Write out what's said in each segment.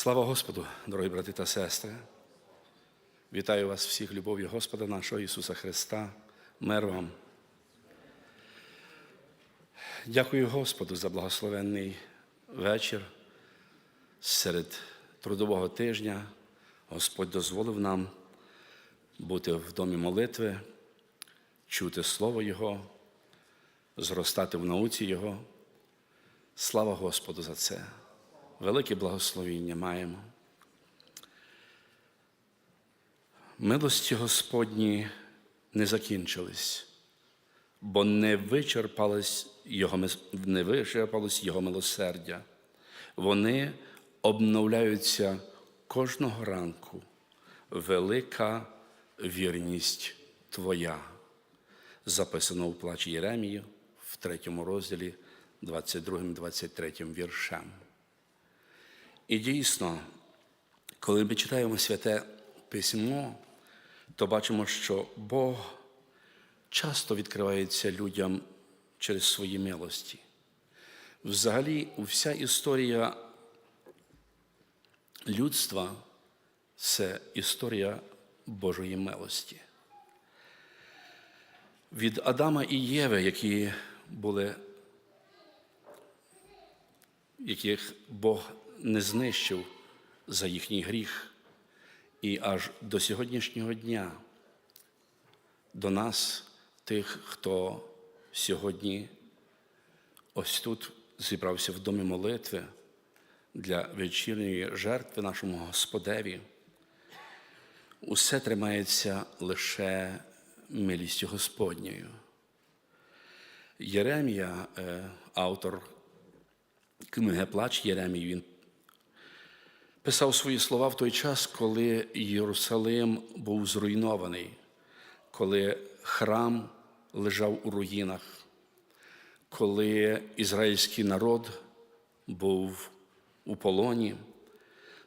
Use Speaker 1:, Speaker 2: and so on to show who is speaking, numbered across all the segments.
Speaker 1: Слава Господу, дорогі брати та сестри. Вітаю вас всіх любов'ю Господа нашого Ісуса Христа. Мир вам. Дякую Господу за благословенний вечір. Серед трудового тижня Господь дозволив нам бути в домі молитви, чути Слово Його, зростати в науці Його. Слава Господу за це. Велике благословіння маємо. Милості Господні не закінчились, бо не вичерпалось Його, не вичерпалось Його милосердя. Вони обновляються кожного ранку. Велика вірність Твоя. Записано у плачі Єремії в третьому розділі, 22-23 віршем. І дійсно, коли ми читаємо святе письмо, то бачимо, що Бог часто відкривається людям через свої милості. Взагалі, вся історія людства це історія Божої милості. Від Адама і Єви, які були, яких Бог не знищив за їхній гріх, і аж до сьогоднішнього дня до нас, тих, хто сьогодні ось тут зібрався в домі молитви для вечірньої жертви нашому Господеві, усе тримається лише милістю Господньою. Єремія, е, автор книги Плач Єремій, він писав свої слова в той час, коли Єрусалим був зруйнований, коли храм лежав у руїнах, коли ізраїльський народ був у полоні.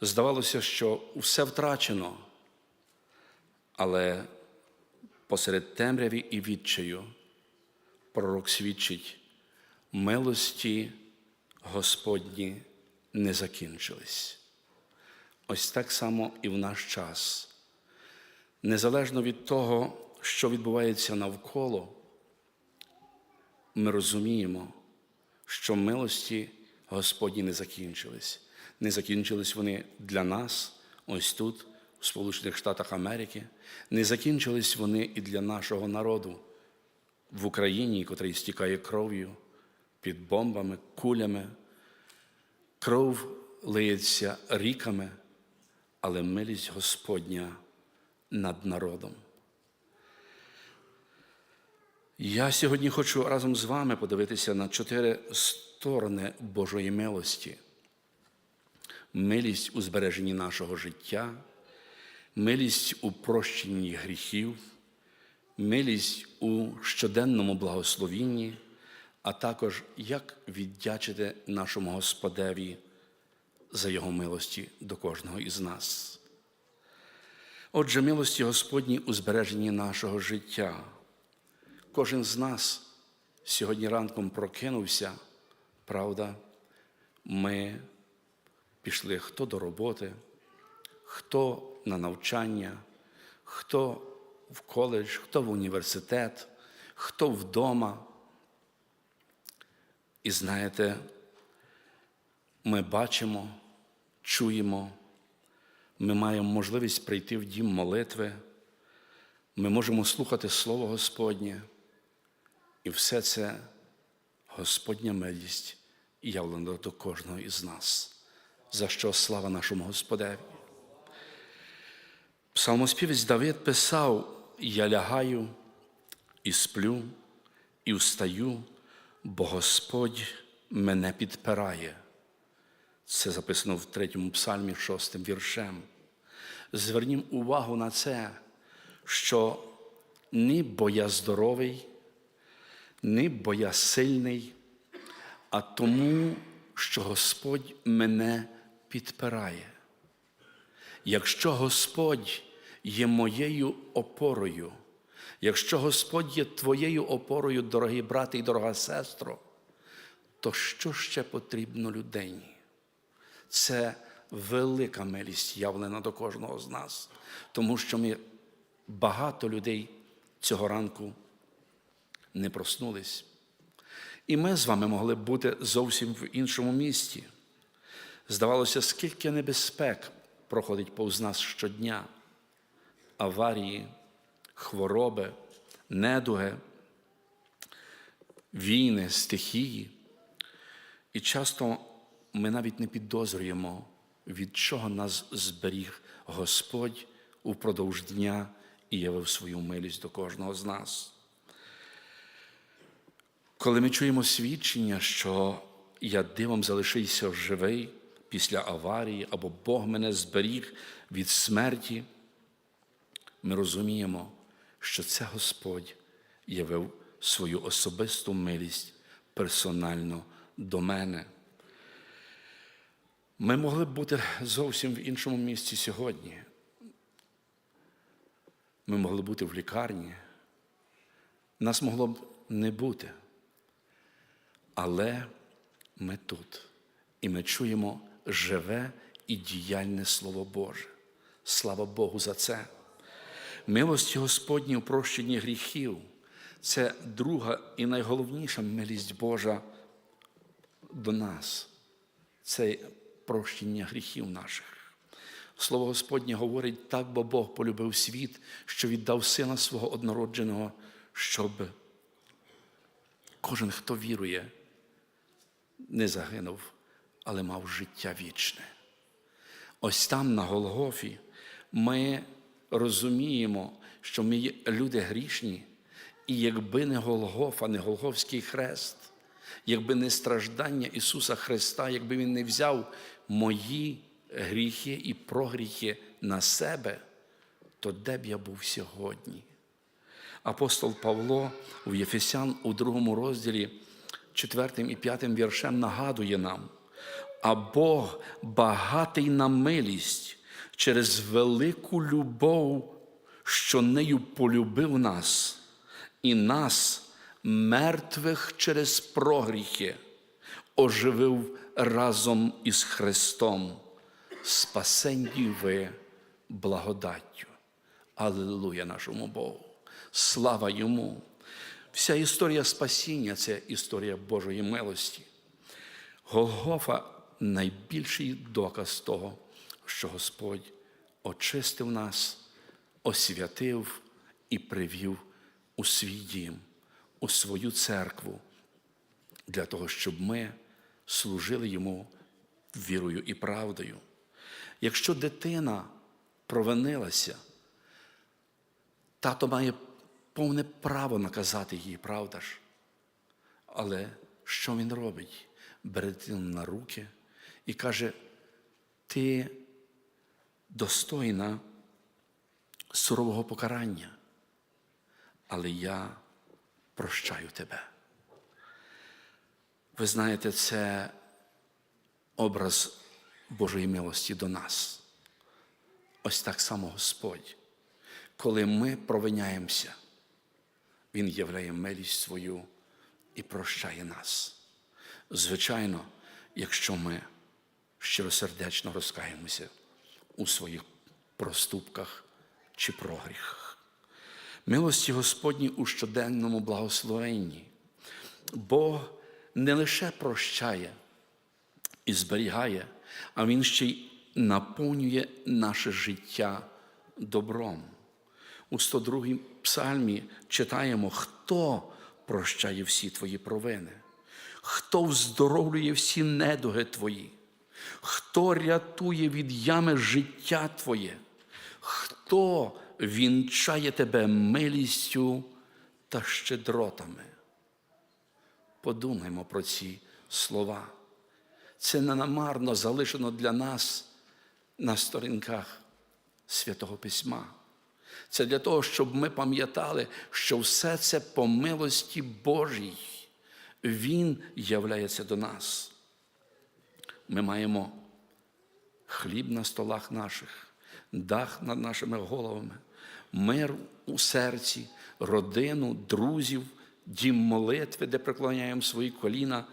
Speaker 1: Здавалося, що все втрачено, але посеред темряві і відчаю пророк свідчить, милості Господні не закінчились. Ось так само і в наш час. Незалежно від того, що відбувається навколо, ми розуміємо, що милості Господні не закінчились. Не закінчились вони для нас, ось тут, у Сполучених Штатах Америки, не закінчились вони і для нашого народу в Україні, котрий стікає кров'ю під бомбами, кулями. Кров лиється ріками, але милість Господня над народом. Я сьогодні хочу разом з вами подивитися на чотири сторони Божої милості. Милість у збереженні нашого життя, милість у прощенні гріхів, милість у щоденному благословінні, а також як віддячити нашому Господеві за Його милості до кожного із нас. Отже, милості Господні у збереженні нашого життя. Кожен з нас сьогодні ранком прокинувся, правда, ми пішли хто до роботи, хто на навчання, хто в коледж, хто в університет, хто вдома. І знаєте, ми бачимо, чуємо, ми маємо можливість прийти в дім молитви, ми можемо слухати Слово Господнє. І все це Господня милість явлена до кожного із нас, за що слава нашому Господеві. Псалмоспівець Давид писав: Я лягаю і сплю, і встаю, бо Господь мене підпирає. Це записано в третьому псальмі, шостим віршем. Звернім увагу на це, що ні бо я здоровий, ні бо я сильний, а тому, що Господь мене підпирає. Якщо Господь є моєю опорою, якщо Господь є твоєю опорою, дорогі брати і дорога сестро, то що ще потрібно людині? Це велика милість явлена до кожного з нас, тому що ми багато людей цього ранку не проснулись. І ми з вами могли б бути зовсім в іншому місті. Здавалося, скільки небезпек проходить повз нас щодня, аварії, хвороби, недуги, війни, стихії. І часто ми навіть не підозрюємо, від чого нас зберіг Господь упродовж дня і явив свою милість до кожного з нас. Коли ми чуємо свідчення, що я дивом залишився живий після аварії, або Бог мене зберіг від смерті, ми розуміємо, що це Господь явив свою особисту милість персонально до мене. Ми могли б бути зовсім в іншому місці сьогодні. Ми могли бути в лікарні. Нас могло б не бути. Але ми тут, і ми чуємо живе і діяльне Слово Боже. Слава Богу за це. Милості Господні у прощенні гріхів це друга і найголовніша милість Божа до нас. Це прощення гріхів наших. Слово Господнє говорить так, бо Бог полюбив світ, що віддав сина свого однородженого, щоб кожен, хто вірує, не загинув, але мав життя вічне. Ось там, на Голгофі, ми розуміємо, що ми люди грішні, і якби не Голгофа, не Голгофський хрест, якби не страждання Ісуса Христа, якби Він не взяв мої гріхи і прогріхи на себе, то де б я був сьогодні? Апостол Павло в Єфесян у другому розділі, четвертим і п'ятим віршем нагадує нам, а Бог багатий на милість через велику любов, що нею полюбив нас, і нас, мертвих через прогріхи, оживив разом із Христом, спасенні ви благодаттю. Аллилуйя нашому Богу! Слава Йому! Вся історія спасіння це історія Божої милості. Голгофа найбільший доказ того, що Господь очистив нас, освятив і привів у свій дім, у свою церкву, для того, щоб ми служили йому вірою і правдою. Якщо дитина провинилася, тато має повне право наказати її, правда ж? Але що він робить? Бере дитину на руки і каже: ти достойна сурового покарання, але я прощаю тебе. Ви знаєте, це образ Божої милості до нас. Ось так само Господь. Коли ми провиняємося, Він являє милість свою і прощає нас. Звичайно, якщо ми щиросердечно розкаємося у своїх проступках чи прогріхах. Милості Господні у щоденному благословенні. Бог не лише прощає і зберігає, а Він ще й наповнює наше життя добром. У 102 й псальмі читаємо, хто прощає всі твої провини, хто вздоровлює всі недуги твої, хто рятує від ями життя Твоє, хто вінчає тебе милістю та щедротами. Подумаймо про ці слова. Це ненамарно залишено для нас на сторінках Святого Письма. Це для того, щоб ми пам'ятали, що все це по милості Божій. Він являється до нас. Ми маємо хліб на столах наших, дах над нашими головами, мир у серці, родину, друзів, дім молитви, де преклоняємо свої коліна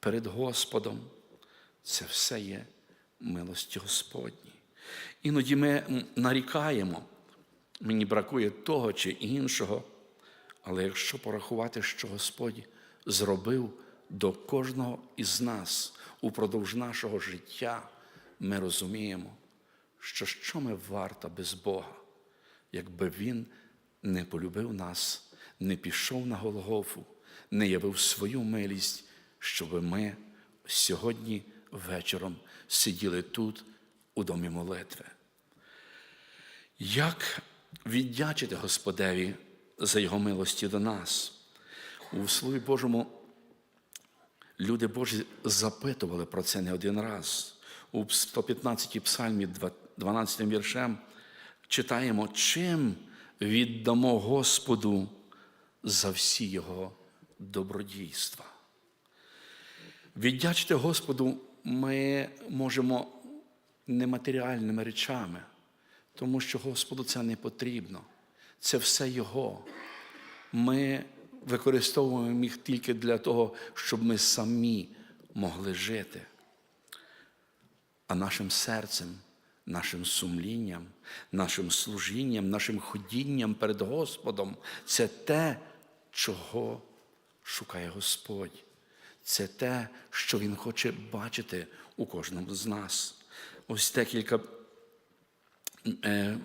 Speaker 1: перед Господом. Це все є милості Господні. Іноді ми нарікаємо, мені бракує того чи іншого, але якщо порахувати, що Господь зробив до кожного із нас упродовж нашого життя, ми розуміємо, що що ми варта без Бога, якби Він не полюбив нас, не пішов на Голгофу, не явив свою милість, щоб ми сьогодні вечором сиділи тут, у домі молитви. Як віддячити Господеві за Його милості до нас? У Слові Божому люди Божі запитували про це не один раз. У 115 псальмі, 12 віршем, читаємо, чим віддамо Господу за всі Його добродійства. Віддячити Господу ми можемо нематеріальними речами, тому що Господу це не потрібно. Це все Його. Ми використовуємо їх тільки для того, щоб ми самі могли жити. А нашим серцем, нашим сумлінням, нашим служінням, нашим ходінням перед Господом це те, чого шукає Господь. Це те, що Він хоче бачити у кожному з нас. Ось декілька е,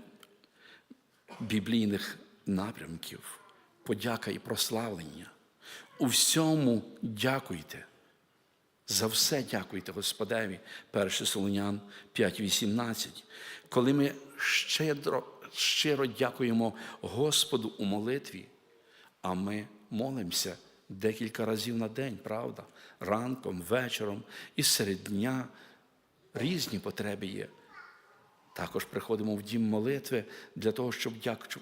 Speaker 1: біблійних напрямків, подяка і прославлення. У всьому дякуйте. За все дякуйте Господеві, 1 Солонян 5,18. Коли ми щедро, щиро дякуємо Господу у молитві, а ми молимося декілька разів на день, правда? Ранком, вечором і серед дня різні потреби є. Також приходимо в дім молитви для того, щоб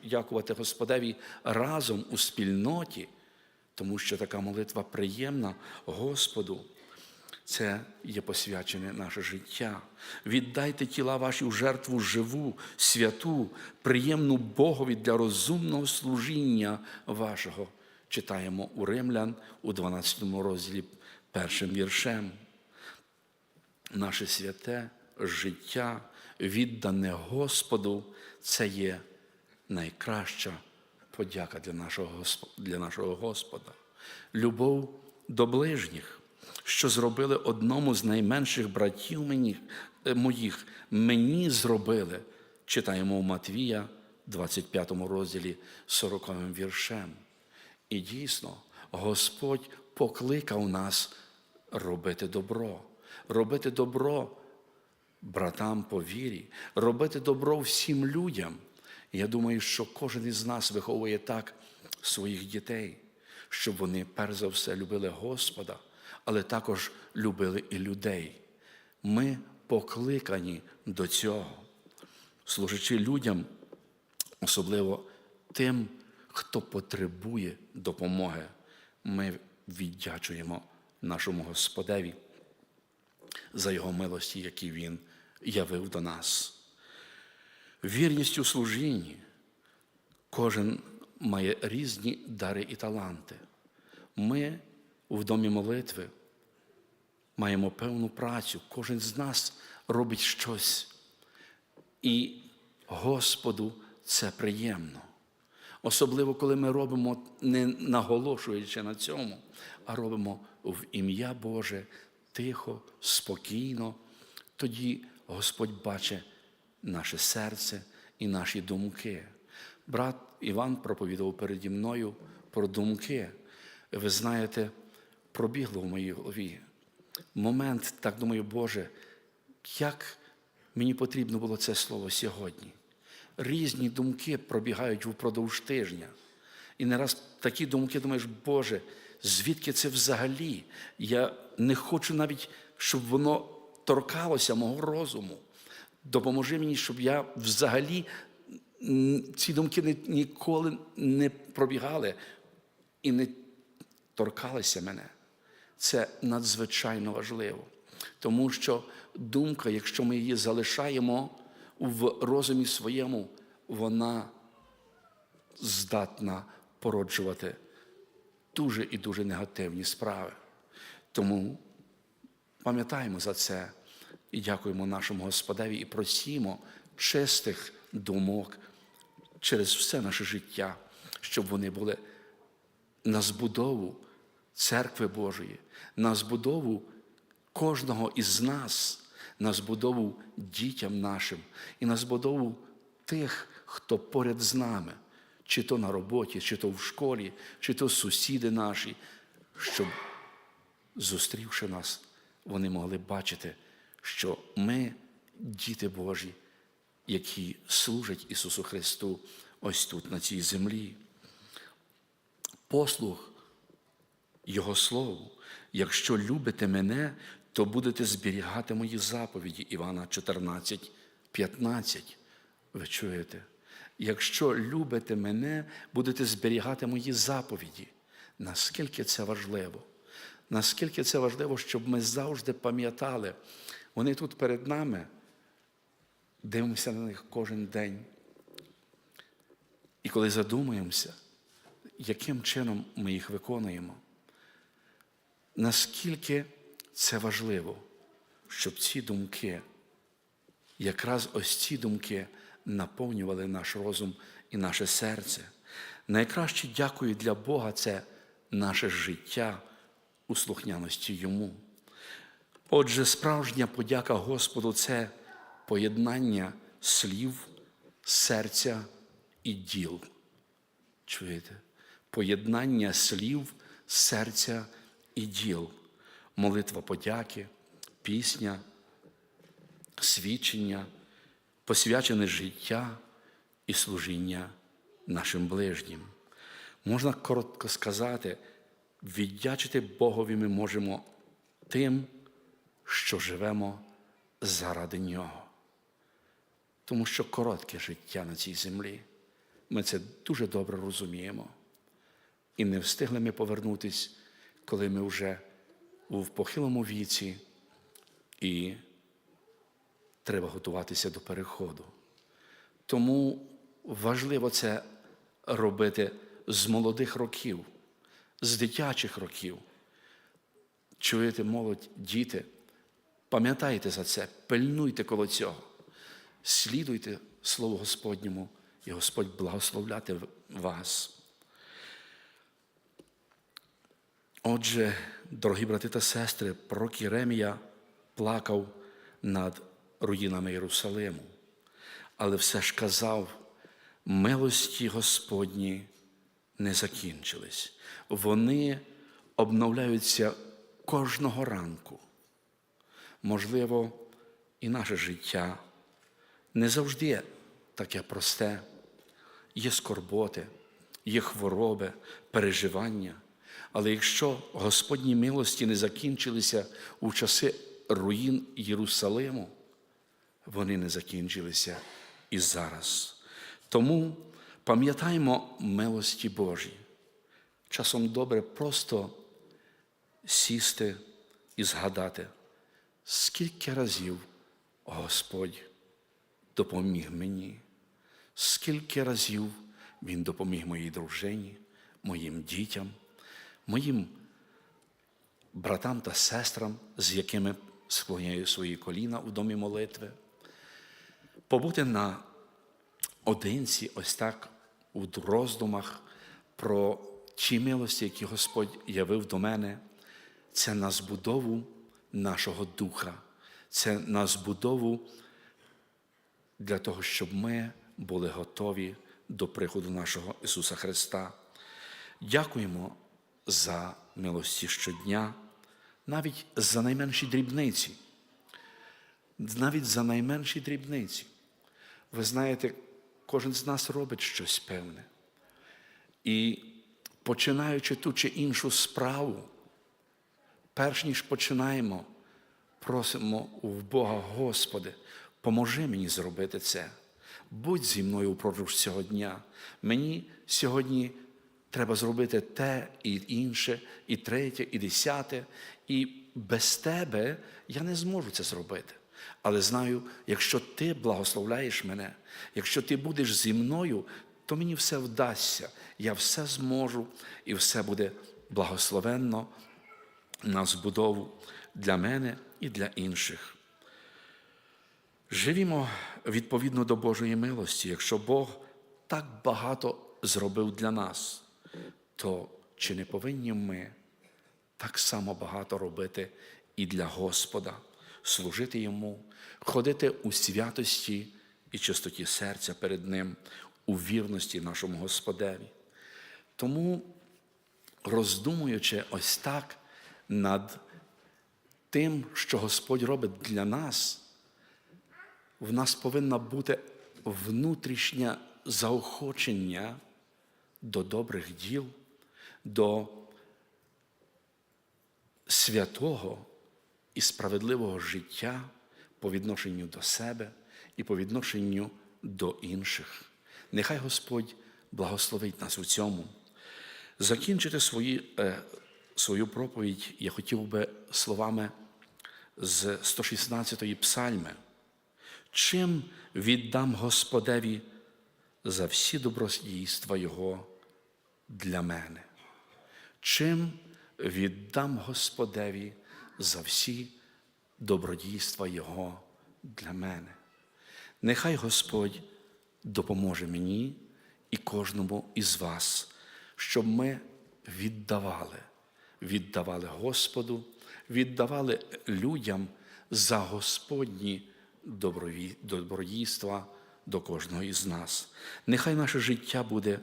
Speaker 1: дякувати Господеві разом у спільноті, тому що така молитва приємна Господу. Це є посвячене наше життя. Віддайте тіла ваші у жертву живу, святу, приємну Богові для розумного служіння вашого. Читаємо у Римлян у 12 розділі першим віршем. Наше святе життя, віддане Господу, це є найкраща подяка для нашого, для нашого Господа. Любов до ближніх що зробили одному з найменших братів мені, моїх, мені зробили, читаємо у Матвія, 25 розділі 40 віршем. І дійсно, Господь покликав нас робити добро, робити добро братам по вірі, робити добро всім людям. Я думаю, що кожен із нас виховує так своїх дітей, щоб вони перш за все любили Господа але також любили і людей. Ми покликані до цього, служачи людям, особливо тим, хто потребує допомоги. Ми віддячуємо нашому Господеві за Його милості, які Він явив до нас. Вірність у служінні. Кожен має різні дари і таланти. Ми в домі молитви маємо певну працю, кожен з нас робить щось. І Господу це приємно. Особливо, коли ми робимо, не наголошуючи на цьому, а робимо в ім'я Боже тихо, спокійно, тоді Господь бачить наше серце і наші думки. Брат Іван проповідав переді мною про думки. Ви знаєте, пробігло в моїй голові. Момент, так думаю, Боже, як мені потрібно було це слово сьогодні. Різні думки пробігають впродовж тижня. І не раз такі думки думаєш, Боже, звідки це взагалі? Я не хочу навіть, щоб воно торкалося мого розуму. Допоможи мені, щоб я взагалі ці думки ніколи не пробігали і не торкалися мене. Це надзвичайно важливо, тому що думка, якщо ми її залишаємо в розумі своєму, вона здатна породжувати дуже і дуже негативні справи. Тому пам'ятаємо за це, І дякуємо нашому Господеві і просімо чистих думок через все наше життя, щоб вони були на збудову церкви Божої, на збудову кожного із нас, на збудову дітям нашим і на збудову тих, хто поряд з нами, чи то на роботі, чи то в школі, чи то сусіди наші, щоб, зустрівши нас, вони могли бачити, що ми діти Божі, які служать Ісусу Христу ось тут, на цій землі. Послух Його Слову. Якщо любите мене, то будете зберігати мої заповіді. Івана 14, 15. Ви чуєте? Якщо любите мене, будете зберігати мої заповіді. Наскільки це важливо? Наскільки це важливо, щоб ми завжди пам'ятали, вони тут перед нами, дивимося на них кожен день. І коли задумуємося, яким чином ми їх виконуємо, наскільки це важливо, щоб ці думки, якраз ось ці думки наповнювали наш розум і наше серце. Найкраще дякую для Бога це наше життя у слухняності Йому. Отже, справжня подяка Господу це поєднання слів, серця і діл. Чуєте? Поєднання слів, серця і діл, молитва подяки, пісня, свідчення, посвячене життя і служіння нашим ближнім. Можна коротко сказати, віддячити Богові ми можемо тим, що живемо заради Нього. Тому що коротке життя на цій землі. Ми це дуже добре розуміємо. І не встигли ми повернутись, коли ми вже в похилому віці, і треба готуватися до переходу. Тому важливо це робити з молодих років, з дитячих років. Чуєте, молодь, діти, пам'ятайте за це, пильнуйте коло цього, слідуйте Слову Господньому, і Господь благословляти вас. Отже, дорогі брати та сестри, пророк Єремія плакав над руїнами Єрусалиму, але все ж казав, милості Господні не закінчились. Вони обновляються кожного ранку. Можливо, і наше життя не завжди таке просте. Є скорботи, є хвороби, переживання. Але якщо Господні милості не закінчилися у часи руїн Єрусалиму, вони не закінчилися і зараз. Тому пам'ятаємо милості Божі. Часом добре просто сісти і згадати, скільки разів Господь допоміг мені, скільки разів Він допоміг моїй дружині, моїм дітям, моїм братам та сестрам, з якими склоняю свої коліна у домі молитви, побути на одинці, ось так, у роздумах про ті милості, які Господь явив до мене, це на збудову нашого духа, це на збудову для того, щоб ми були готові до приходу нашого Ісуса Христа. Дякуємо за милості щодня, навіть за найменші дрібниці, навіть за найменші дрібниці. Ви знаєте, кожен з нас робить щось певне. І починаючи ту чи іншу справу, перш ніж починаємо, просимо в Бога, Господи, поможи мені зробити це. Будь зі мною впродовж цього дня. Мені сьогодні треба зробити те і інше, і третє, і десяте. І без тебе я не зможу це зробити. Але знаю, якщо ти благословляєш мене, якщо ти будеш зі мною, то мені все вдасться. Я все зможу, і все буде благословенно на збудову для мене і для інших. Живімо відповідно до Божої милості. Якщо Бог так багато зробив для нас, то чи не повинні ми так само багато робити і для Господа, служити Йому, ходити у святості і чистоті серця перед Ним, у вірності нашому Господеві. Тому, роздумуючи ось так над тим, що Господь робить для нас, в нас повинна бути внутрішнє заохочення до добрих діл, до святого і справедливого життя по відношенню до себе і по відношенню до інших. Нехай Господь благословить нас у цьому. Закінчити свої, е, свою проповідь я хотів би словами з 116-ї псальми. Чим віддам Господеві за всі добродійства Його для мене? Чим віддам Господеві за всі добродійства Його для мене? Нехай Господь допоможе мені і кожному із вас, щоб ми віддавали, віддавали Господу, віддавали людям за Господні добродійства до кожного із нас. Нехай наше життя буде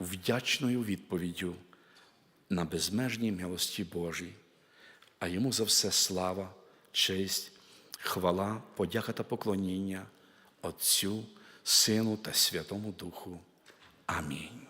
Speaker 1: вдячною відповіддю на безмежній милості Божій, а йому за все слава, честь, хвала, подяка та поклоніння Отцю, Сину та Святому Духу. Амінь.